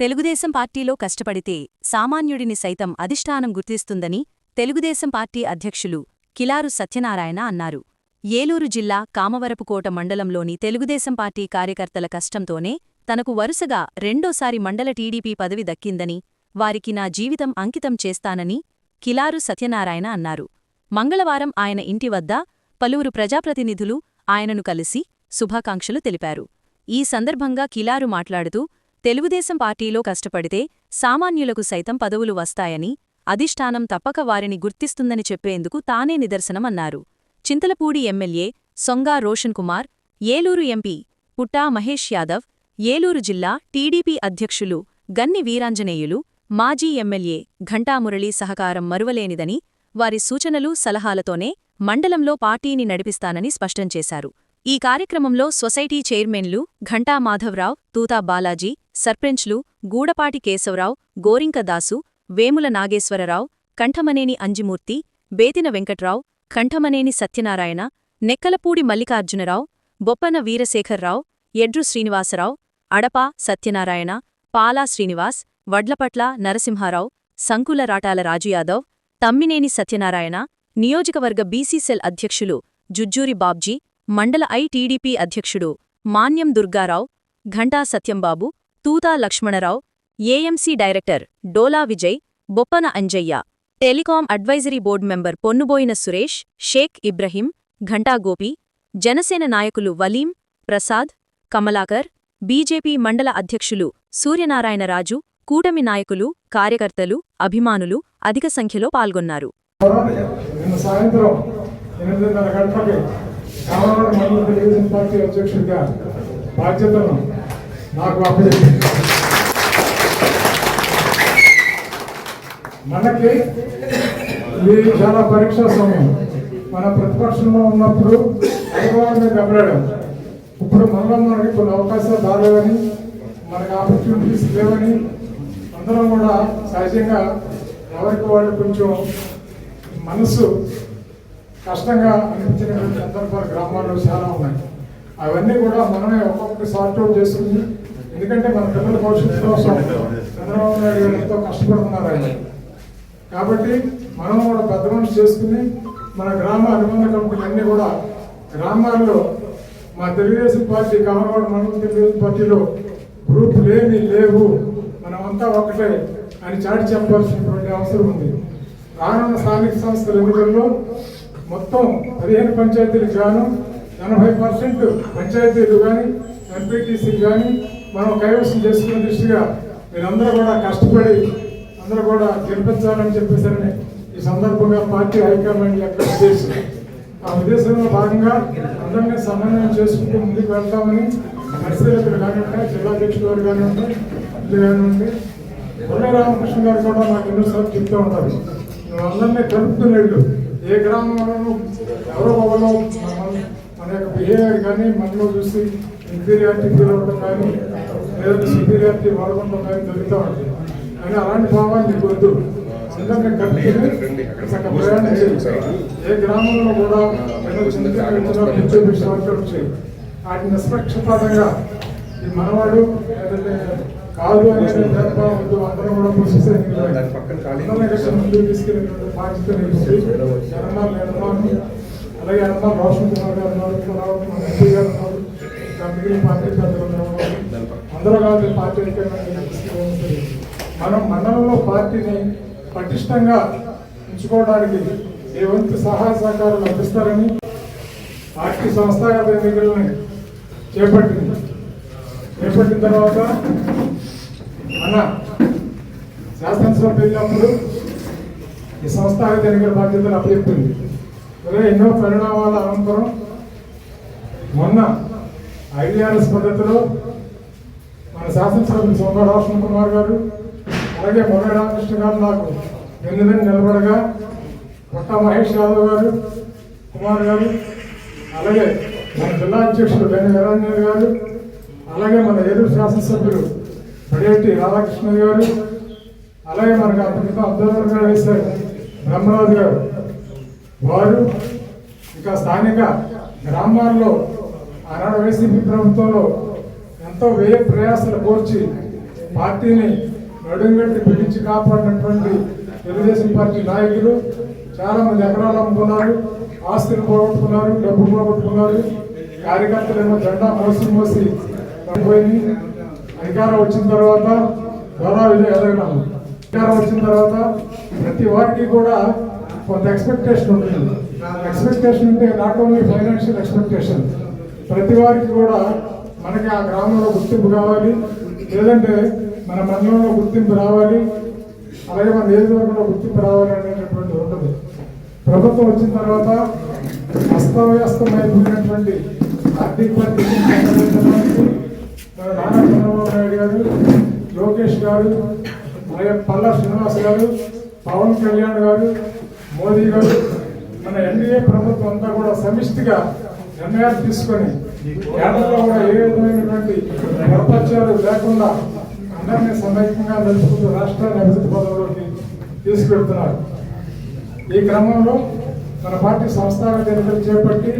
తెలుగుదేశం పార్టీలో కష్టపడితే సామాన్యుడిని సైతం అధిష్టానం గుర్తిస్తుందని తెలుగుదేశం పార్టీ అధ్యక్షులు కిలారు సత్యనారాయణ అన్నారు. ఏలూరు జిల్లా కామవరపుకోట మండలంలోని తెలుగుదేశం పార్టీ కార్యకర్తల కష్టంతోనే తనకు వరుసగా రెండోసారి మండల టీడీపీ పదవి దక్కిందని వారికి నా జీవితం అంకితం చేస్తానని కిలారు సత్యనారాయణ అన్నారు. మంగళవారం ఆయన ఇంటి వద్ద పలువురు ప్రజాప్రతినిధులు ఆయనను కలిసి శుభాకాంక్షలు తెలిపారు. ఈ సందర్భంగా కిలారు మాట్లాడుతూ తెలుగుదేశం పార్టీలో కష్టపడితే సామాన్యులకు సైతం పదవులు వస్తాయని అధిష్టానం తప్పక వారిని గుర్తిస్తుందని చెప్పేందుకు తానే నిదర్శనమన్నారు. చింతలపూడి ఎమ్మెల్యే సొంగా రోషన్ కుమార్ ఏలూరు ఎంపీ పుట్టా మహేష్ యాదవ్ ఏలూరు జిల్లా టీడీపీ అధ్యక్షులు గన్ని వీరాంజనేయులు మాజీ ఎమ్మెల్యే ఘంటామురళీ సహకారం మరువలేనిదని వారి సూచనలు సలహాలతోనే మండలంలో పార్టీని నడిపిస్తానని స్పష్టం చేశారు. ఈ కార్యక్రమంలో సొసైటీ చైర్మన్లు ఘంటా మాధవరావు తూతా బాలాజీ సర్పంచ్లు గూడపాటి కేశవరావు గోరింకదాసు వేముల నాగేశ్వరరావు కంఠమనేని అంజిమూర్తి బేతిన వెంకట్రావు కంఠమనేని సత్యనారాయణ నెక్కలపూడి మల్లికార్జునరావు బొప్పన వీరశేఖర్రావు ఎడ్రు శ్రీనివాసరావు అడపా సత్యనారాయణ పాలా శ్రీనివాస్ వడ్లపట్ల నరసింహారావు సంకుల రాటాల రాజుయాదవ్ తమ్మినేని సత్యనారాయణ నియోజకవర్గ బీసీసెల్ అధ్యక్షులు జుజ్జూరి బాబ్జీ మండల ఐటీడీపీ అధ్యక్షుడు Manyam Durgarao Ghanta Satyambabu Tuta Lakshmanarao AMC director Dola Vijay Boppana Anjaiah telecom advisory board member Ponnuboina Suresh Sheikh Ibrahim Ghanta Gopi Janasena నాయకులు వలీం ప్రసాద్ కమలాకర్ బీజేపీ మండల అధ్యక్షులు సూర్యనారాయణరాజు కూటమి నాయకులు కార్యకర్తలు అభిమానులు అధిక సంఖ్యలో పాల్గొన్నారు. సాయంత్రం ఎనిమిదిన్నర గంటలకి మండల తెలుగుదేశం పార్టీ అధ్యక్షుడిగా బాధ్యతను నాకు అప్పచెప్పింది మనకి ఇది చాలా పరీక్షా సమయం. మన ప్రతిపక్షంలో ఉన్నప్పుడు అనుభవాన్ని మీద దెబ్బలాడాం ఇప్పుడు మనలో మనకి కొన్ని అవకాశాలు రాలేవని మనకి ఆపర్చునిటీస్ లేవని అందరం కూడా సహజంగా ఎవరికి వాళ్ళు కొంచెం మనసు కష్టంగా అనిపించినటువంటి సందర్భాలు గ్రామాల్లో చాలా ఉన్నాయి. అవన్నీ కూడా మనమే ఒక్కొక్కటి సార్ట్అవుట్ చేసుకుని ఎందుకంటే మన పిల్లల భవిష్యత్తు కోసం చంద్రబాబు నాయుడు గారు ఎంతో కష్టపడుతున్నారు ఆయన. కాబట్టి మనం కూడా పెద్ద చేసుకుని మన గ్రామ అనుబంధ అన్నీ కూడా గ్రామాల్లో మా తెలుగుదేశం పార్టీ కామరాడు మండల తెలుగుదేశం పార్టీలో గ్రూప్ లేని లేవు. మనమంతా ఒకటే అని చాటి చెప్పాల్సినటువంటి అవసరం ఉంది. రానున్న స్థానిక సంస్థల ఎన్నికల్లో మొత్తం పదిహేను పంచాయతీలకు గాను ఎనభై పర్సెంట్ పంచాయతీలు కానీ ఎంపీటీసీలు కానీ మనం కైవసం చేసుకున్న దృష్టిగా మీరందరూ కూడా కష్టపడి అందరూ కూడా గెలిపించాలని చెప్పేసరని ఈ సందర్భంగా పార్టీ హైకమాండ్ యొక్క ఉద్దేశం. ఆ ఉద్దేశంలో భాగంగా అందరినీ సమన్వయం చేసుకుంటూ ముందుకు వెళ్తామని పరిశీలకులు కానివ్వండి జిల్లా అధ్యక్షుడు గారు కానివ్వండి ఇది కానివ్వండి మురళీ రామకృష్ణ గారు కూడా నాకు ఎన్నోసార్లు చెప్తూ ఉంటారు. నువ్వు అందరినీ కలుపుతున్నట్టు ఏ గ్రామంలోనూ ఎవరో ఒకరు మన మన యొక్క బిహేవియర్ కానీ మనలో చూసి ఇన్ఫీరియారిటీ ఫీల్ అవ్వడం కానీ లేదంటే సుపీరియారిటీ వాడుకోవడం కానీ జరుగుతూ ఉంటుంది కానీ అలాంటి భావాన్ని నీకు వద్దు కలుపుకుని చక్కగా ప్రయాణం చేయాలి ఏ గ్రామంలో కూడా వచ్చాయి వాటిని నిష్పక్షపాతంగా ఈ మనవాడు లేదంటే కాదు అనేది భేదభావం వద్దు అందరం కూడా పోషిస్తే ముందుకు తీసుకెళ్ళినటువంటి బాధ్యత అలాగే అన్నమా రోషన్ కుమార్ గారు ఎంపీ మిగిలిన పార్టీ పెద్దలు అందరూ కాదు పార్టీ ఐక్యమైన మనం మండలంలో పార్టీని పటిష్టంగా ఉంచుకోవడానికి ఏ వంతు సహాయ సహకారాలు లభిస్తారని పార్టీ సంస్థాగత ఎన్నికలని చేపట్టింది. చేపట్టిన తర్వాత మన శాసనసభ వెళ్ళినప్పుడు ఈ సంస్థాగత ఎన్నికల బాధ్యతలు అప్పచెప్పింది. అదే ఎన్నో పరిణామాల అనంతరం మొన్న ఐడిఆర్ఎస్ పద్ధతిలో శాసనసభ్యులు సోమ రోషన్ కుమార్ గారు అలాగే మురళీ రామకృష్ణ గారు నాకు వెన్నుదని నిలబడగా కొత్త మహేష్ యాదవ్ గారు కుమార్ గారు అలాగే మన జిల్లా అధ్యక్షుడు వెన్న నిరంజన్ గారు అలాగే మన ఎదురు శాసనసభ్యులు పడేటి రాధాకృష్ణ గారు అలాగే మనకు అప్పటికి అబ్దుల్ గారు వేశారు బ్రహ్మరాజు గారు. వారు ఇంకా స్థానిక గ్రామాల్లో ఆనాడు వైసీపీ ప్రభుత్వంలో ఎంతో వ్యయ ప్రయాసాలు కోర్చి పార్టీని నడుంగట్టి పిలిచి కాపాడినటువంటి తెలుగుదేశం పార్టీ నాయకులు చాలా మంది ఎకరాలు అమ్ముకున్నారు ఆస్తులు పోగొట్టుకున్నారు డబ్బు పోగొట్టుకున్నారు. కార్యకర్తలు ఏమో జెండా మోసి మోసి పడిపోయింది అధికారం వచ్చిన తర్వాత గౌరవ విజయ ఎదగడం. అధికారం వచ్చిన తర్వాత ప్రతి వారికి కూడా కొంత ఎక్స్పెక్టేషన్ ఉంటుంది. ఎక్స్పెక్టేషన్ ఉంటే నాట్ ఓన్లీ ఫైనాన్షియల్ ఎక్స్పెక్టేషన్ ప్రతి వారికి కూడా మనకి ఆ గ్రామంలో గుర్తింపు కావాలి. లేదంటే మన మండలంలో గుర్తింపు రావాలి. అలాగే మన నియోజకవర్గంలో గుర్తింపు రావాలి అనేటటువంటి ఉంటుంది ప్రభుత్వం వచ్చిన తర్వాత అస్తవ్యస్తమైపోయినటువంటి ఆర్థిక మన నారా చంద్రబాబు నాయుడు గారు లోకేష్ గారు అలాగే పల్లా శ్రీనివాస్ గారు పవన్ కళ్యాణ్ గారు మోదీ గారు మన ఎన్డీఏ ప్రభుత్వం అంతా కూడా సమిష్టిగా నిర్ణయాలు తీసుకొని కేంద్రంలో కూడా ఏ విధమైనటువంటి నిర్పత్యాలు లేకుండా అందరినీ సమైక్యంగా నడుపుకుంటూ రాష్ట్రాన్ని అభివృద్ధి పదంలోకి తీసుకెళ్తున్నారు. ఈ క్రమంలో మన పార్టీ సంస్థాగత ఎన్నికలు చేపట్టి